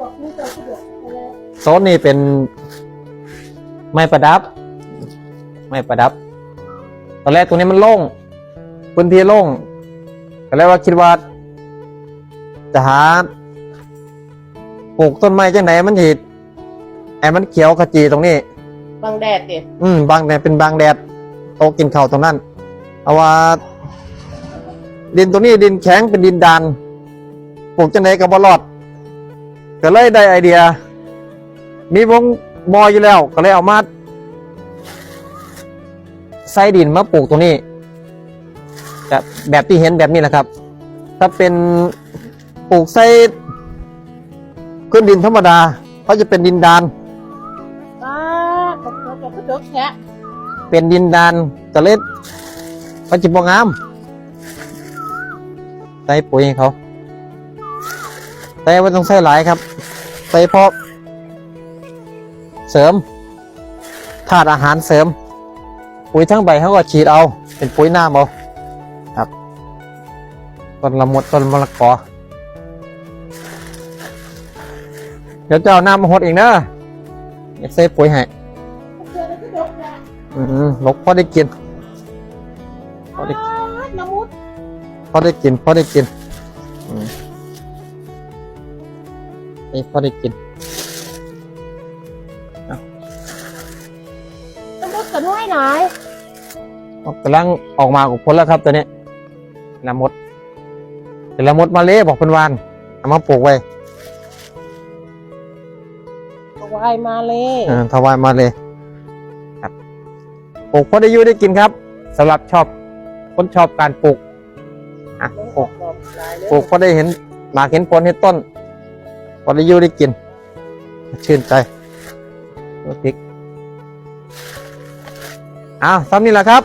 บอกนี่ตัวที่เดือดเลยโซนนี้เป็น ไม้ประดับ ไม้ประดับ ตอนแรกตรงนี้มันโล่งพื้นที่โล่งก็เลยว่าคิดว่า จะหาปลูกต้นไม้จังไหนมันหิดไอ้มันเขียวขจีตรงนี้ บางแดดดิอืมบางแดดเป็นบางแดดโตกินเข่าวตรงนั้นเอาว่า ดินตรงนี้ดินแข็งเป็นดินดาน ปลูกจังไหนกับบรอดก็เลยได้ไอเดีย มีวงมออยู่แล้ว ก็เลยเอามาใส่ดินมาปลูกตรงนี้แบบแบบที่เห็นแบบนี้แหละครับ ถ้าเป็นปลูกใส่พื้นดินธรรมดาเขาจะเป็นดินดานป้าตกตกตกตกแฉะเป็นดินดานกระเล็ดมันจิบงามใส่ปุ๋ยให้เขา แต่ว่าต้องใส่หลายครับ ใส่เพราะเสริมธาตุอาหารเสริม ปุ๋ยทั้งใบเขาก็ฉีดเอา เป็นปุ๋ยน้ำเอาครับต้นละมดต้นมะละกอเดี๋ยวเจะเอาน้ำมาหดเองนะเดี๋ยวใส่ปุ๋ยให้เจอแล้วก็ตกแฉะอืมลกพอได้กินพอได้พอได้กินพอได้กินอืม นี่พอได้กินละมุดกันน้อยหน่อยกำลังออกมากับผลแล้วครับตัวนี้ละมดเป็นละมดมาเล่บอกเป็นวานเอามาปลูกไว้เอาไวายมาเลยเออถวายมาเลยครับปลูกพอได้อยู่ได้กินครับสำหรับชอบคนชอบการปลูกอะปลูกดอกหลายเลยปลูกพอได้เห็นหมากเห็นผลเห็นต้น พอได้ยู่ได้กิน ชื่นใจรสพริกอ้าวซ้ำนี่แหละครับ